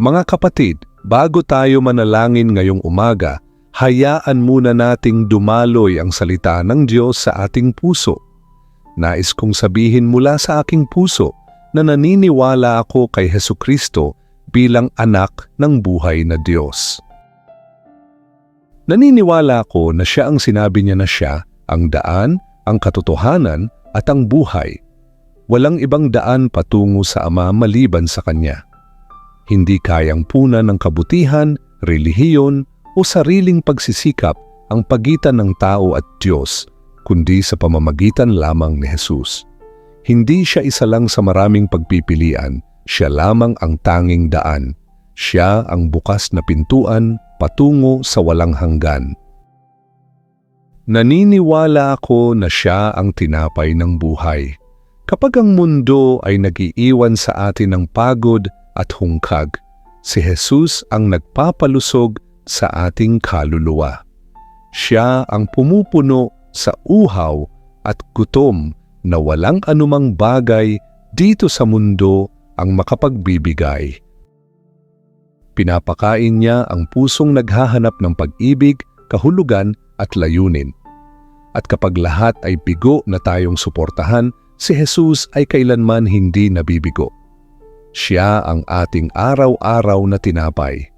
Mga kapatid, bago tayo manalangin ngayong umaga, hayaan muna nating dumaloy ang salita ng Diyos sa ating puso. Nais kong sabihin mula sa aking puso na naniniwala ako kay Heso Kristo bilang anak ng buhay na Diyos. Naniniwala ako na siya ang sinabi niya na siya, ang daan, ang katotohanan at ang buhay. Walang ibang daan patungo sa Ama maliban sa Kanya hindi kayang punan ng kabutihan, relihiyon o sariling pagsisikap ang pagitan ng tao at Diyos, kundi sa pamamagitan lamang ni Jesus. Hindi siya isa lang sa maraming pagpipilian, siya lamang ang tanging daan. Siya ang bukas na pintuan patungo sa walang hanggan. Naniniwala ako na siya ang tinapay ng buhay. Kapag ang mundo ay nagiiwan sa atin ng pagod at hungkag, si Jesus ang nagpapalusog sa ating kaluluwa. Siya ang pumupuno sa uhaw at gutom na walang anumang bagay dito sa mundo ang makapagbibigay. Pinapakain niya ang pusong naghahanap ng pag-ibig, kahulugan at layunin. At kapag lahat ay bigo na tayong suportahan, si Jesus ay kailanman hindi nabibigo. Siya ang ating araw-araw na tinapay.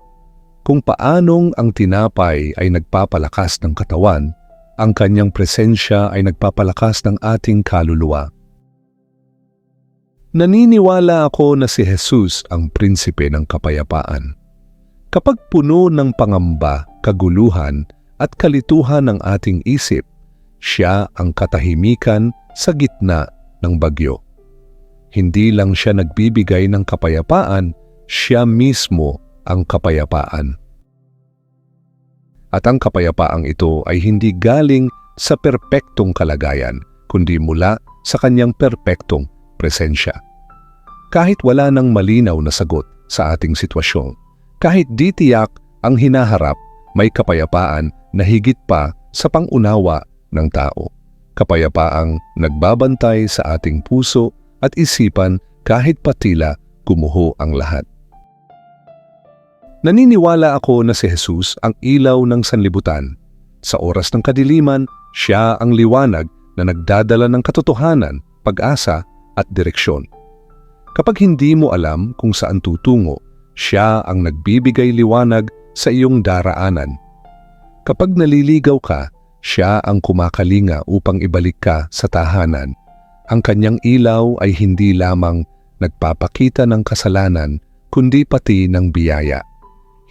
Kung paanong ang tinapay ay nagpapalakas ng katawan, ang kanyang presensya ay nagpapalakas ng ating kaluluwa. Naniniwala ako na si Jesus ang prinsipe ng kapayapaan. Kapag puno ng pangamba, kaguluhan at kalituhan ng ating isip, siya ang katahimikan sa gitna ng bagyo. Hindi lang siya nagbibigay ng kapayapaan, siya mismo ang kapayapaan. At ang kapayapaang ito ay hindi galing sa perpektong kalagayan, kundi mula sa kanyang perpektong presensya. Kahit wala nang malinaw na sagot sa ating sitwasyon, kahit di tiyak ang hinaharap, may kapayapaan na higit pa sa pangunawa ng tao. Kapayapaang nagbabantay sa ating puso at isipan kahit patila kumuho ang lahat. Naniniwala ako na si Jesus ang ilaw ng sanlibutan. Sa oras ng kadiliman, siya ang liwanag na nagdadala ng katotohanan, pag-asa at direksyon. Kapag hindi mo alam kung saan tutungo, siya ang nagbibigay liwanag sa iyong daraanan. Kapag naliligaw ka, siya ang kumakalinga upang ibalik ka sa tahanan. Ang kanyang ilaw ay hindi lamang nagpapakita ng kasalanan, kundi pati ng biyaya.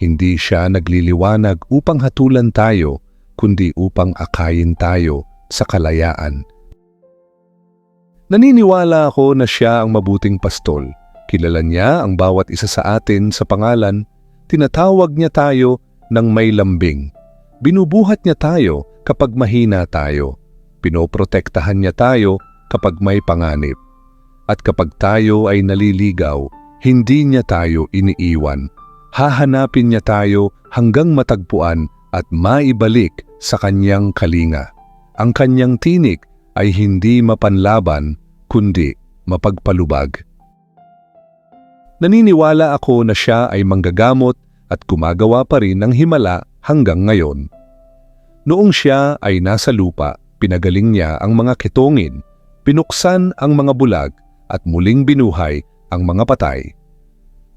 Hindi siya nagliliwanag upang hatulan tayo, kundi upang akayin tayo sa kalayaan. Naniniwala ako na siya ang mabuting pastol. Kilala niya ang bawat isa sa atin sa pangalan. Tinatawag niya tayo ng may lambing. Binubuhat niya tayo kapag mahina tayo. Pinoprotektahan niya tayo kapag may panganib. At kapag tayo ay naliligaw, hindi niya tayo iniiwan. Hahanapin niya tayo hanggang matagpuan at maibalik sa kanyang kalinga. Ang kanyang tinik ay hindi mapanlaban kundi mapagpalubag. Naniniwala ako na siya ay manggagamot at gumagawa pa rin ng himala hanggang ngayon. Noong siya ay nasa lupa, pinagaling niya ang mga kitongin Pinuksan ang mga bulag at muling binuhay ang mga patay.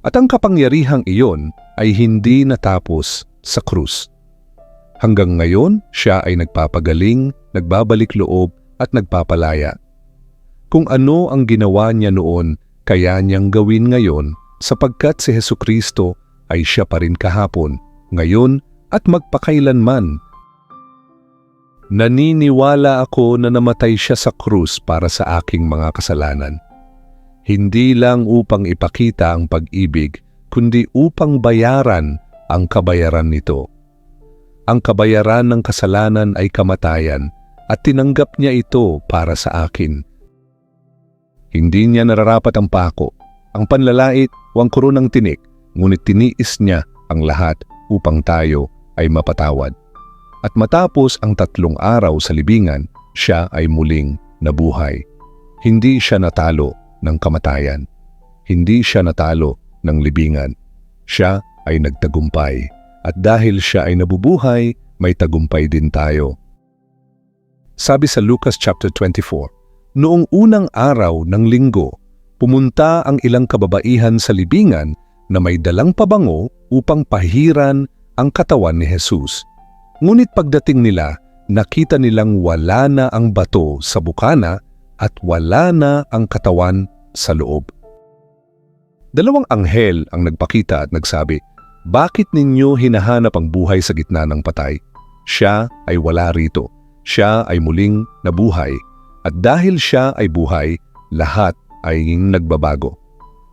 At ang kapangyarihang iyon ay hindi natapos sa krus. Hanggang ngayon, siya ay nagpapagaling, nagbabalik loob at nagpapalaya. Kung ano ang ginawa niya noon, kaya niyang gawin ngayon sapagkat si Heso Kristo ay siya pa rin kahapon, ngayon at magpakailanman Naniniwala ako na namatay siya sa krus para sa aking mga kasalanan. Hindi lang upang ipakita ang pag-ibig, kundi upang bayaran ang kabayaran nito. Ang kabayaran ng kasalanan ay kamatayan at tinanggap niya ito para sa akin. Hindi niya nararapat ang pako, ang panlalait o ang kuro ng tinik, ngunit tiniis niya ang lahat upang tayo ay mapatawad. At matapos ang tatlong araw sa libingan, siya ay muling nabuhay. Hindi siya natalo ng kamatayan. Hindi siya natalo ng libingan. siya ay nagtagumpay. At dahil siya ay nabubuhay, may tagumpay din tayo. Sabi sa Lucas chapter 24, Noong unang araw ng linggo, pumunta ang ilang kababaihan sa libingan na may dalang pabango upang pahiran ang katawan ni Jesus. Ngunit pagdating nila, nakita nilang wala na ang bato sa bukana at wala na ang katawan sa loob. Dalawang anghel ang nagpakita at nagsabi, Bakit ninyo hinahanap ang buhay sa gitna ng patay? Siya ay wala rito. Siya ay muling nabuhay. At dahil siya ay buhay, lahat ay nagbabago.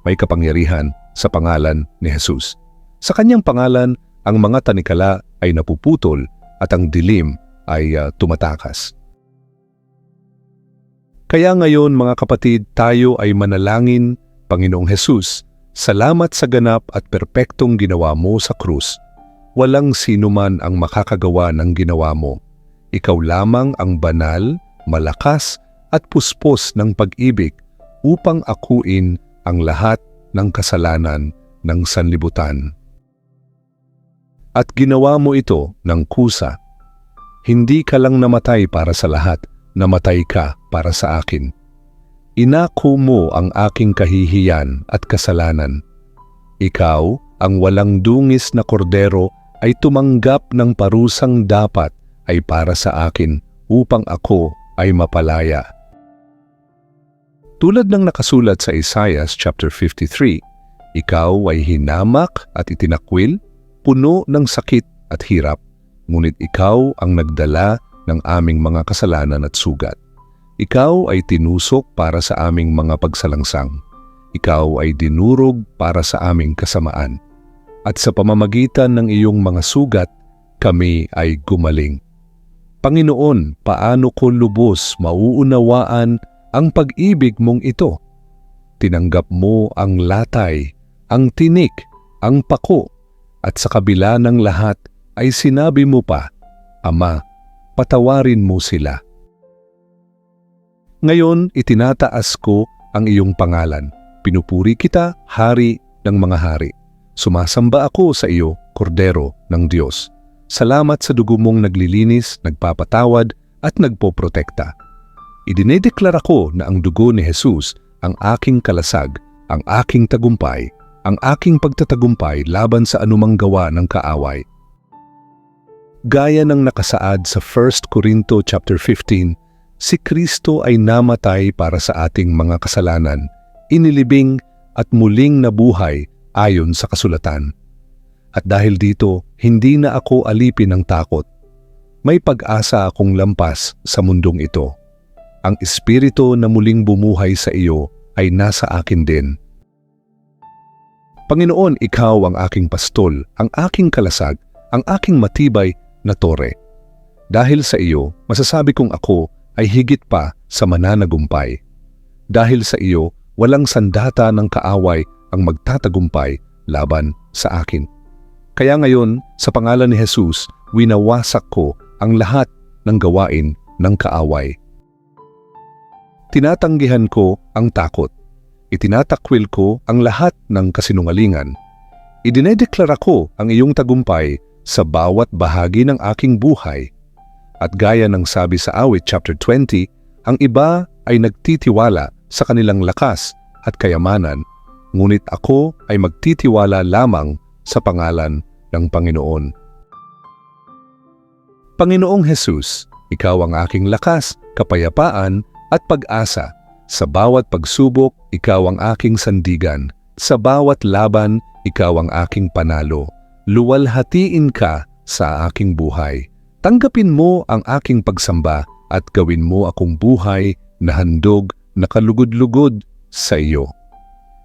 May kapangyarihan sa pangalan ni Jesus. Sa kanyang pangalan, ang mga tanikala ay napuputol at ang dilim ay uh, tumatakas. Kaya ngayon mga kapatid, tayo ay manalangin, Panginoong Jesus, salamat sa ganap at perpektong ginawa mo sa krus. Walang sino man ang makakagawa ng ginawa mo. Ikaw lamang ang banal, malakas at puspos ng pag-ibig upang akuin ang lahat ng kasalanan ng sanlibutan. At ginawa mo ito ng kusa. Hindi ka lang namatay para sa lahat, namatay ka para sa akin. Inako mo ang aking kahihiyan at kasalanan. Ikaw, ang walang dungis na kordero, ay tumanggap ng parusang dapat ay para sa akin upang ako ay mapalaya. Tulad ng nakasulat sa Isaiah chapter 53, ikaw ay hinamak at itinakwil, puno ng sakit at hirap, ngunit ikaw ang nagdala ng aming mga kasalanan at sugat. Ikaw ay tinusok para sa aming mga pagsalangsang. Ikaw ay dinurog para sa aming kasamaan. At sa pamamagitan ng iyong mga sugat, kami ay gumaling. Panginoon, paano ko lubos mauunawaan ang pag-ibig mong ito. Tinanggap mo ang latay, ang tinik, ang pako, at sa kabila ng lahat ay sinabi mo pa, Ama, patawarin mo sila. Ngayon, itinataas ko ang iyong pangalan. Pinupuri kita, Hari ng mga hari. Sumasamba ako sa iyo, Kordero ng Diyos. Salamat sa dugo mong naglilinis, nagpapatawad at nagpoprotekta. Idinedeklara ko na ang dugo ni Jesus ang aking kalasag, ang aking tagumpay, ang aking pagtatagumpay laban sa anumang gawa ng kaaway. Gaya ng nakasaad sa 1 Corinto chapter 15, si Kristo ay namatay para sa ating mga kasalanan, inilibing at muling nabuhay ayon sa kasulatan. At dahil dito, hindi na ako alipin ng takot. May pag-asa akong lampas sa mundong ito ang espiritu na muling bumuhay sa iyo ay nasa akin din. Panginoon, ikaw ang aking pastol, ang aking kalasag, ang aking matibay na tore. Dahil sa iyo, masasabi kong ako ay higit pa sa mananagumpay. Dahil sa iyo, walang sandata ng kaaway ang magtatagumpay laban sa akin. Kaya ngayon, sa pangalan ni Jesus, winawasak ko ang lahat ng gawain ng kaaway. Tinatanggihan ko ang takot. Itinatakwil ko ang lahat ng kasinungalingan. Idinedeklara ko ang iyong tagumpay sa bawat bahagi ng aking buhay. At gaya ng sabi sa awit chapter 20, ang iba ay nagtitiwala sa kanilang lakas at kayamanan, ngunit ako ay magtitiwala lamang sa pangalan ng Panginoon. Panginoong Jesus, Ikaw ang aking lakas, kapayapaan at pag-asa. Sa bawat pagsubok, ikaw ang aking sandigan. Sa bawat laban, ikaw ang aking panalo. Luwalhatiin ka sa aking buhay. Tanggapin mo ang aking pagsamba at gawin mo akong buhay na handog na kalugod-lugod sa iyo.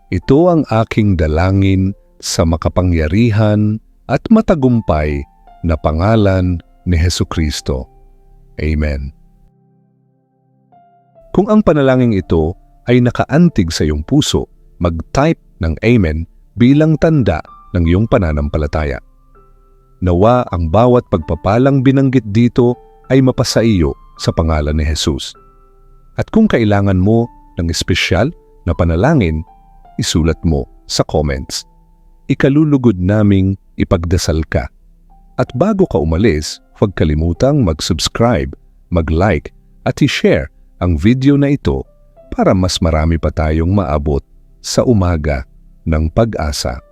Ito ang aking dalangin sa makapangyarihan at matagumpay na pangalan ni Heso Kristo. Amen. Kung ang panalangin ito ay nakaantig sa iyong puso, mag-type ng Amen bilang tanda ng iyong pananampalataya. Nawa ang bawat pagpapalang binanggit dito ay mapasa iyo sa pangalan ni Jesus. At kung kailangan mo ng espesyal na panalangin, isulat mo sa comments. ikalulugod naming ipagdasal ka. At bago ka umalis, huwag kalimutang mag-subscribe, mag-like at i-share ang video na ito para mas marami pa tayong maabot sa umaga ng pag-asa.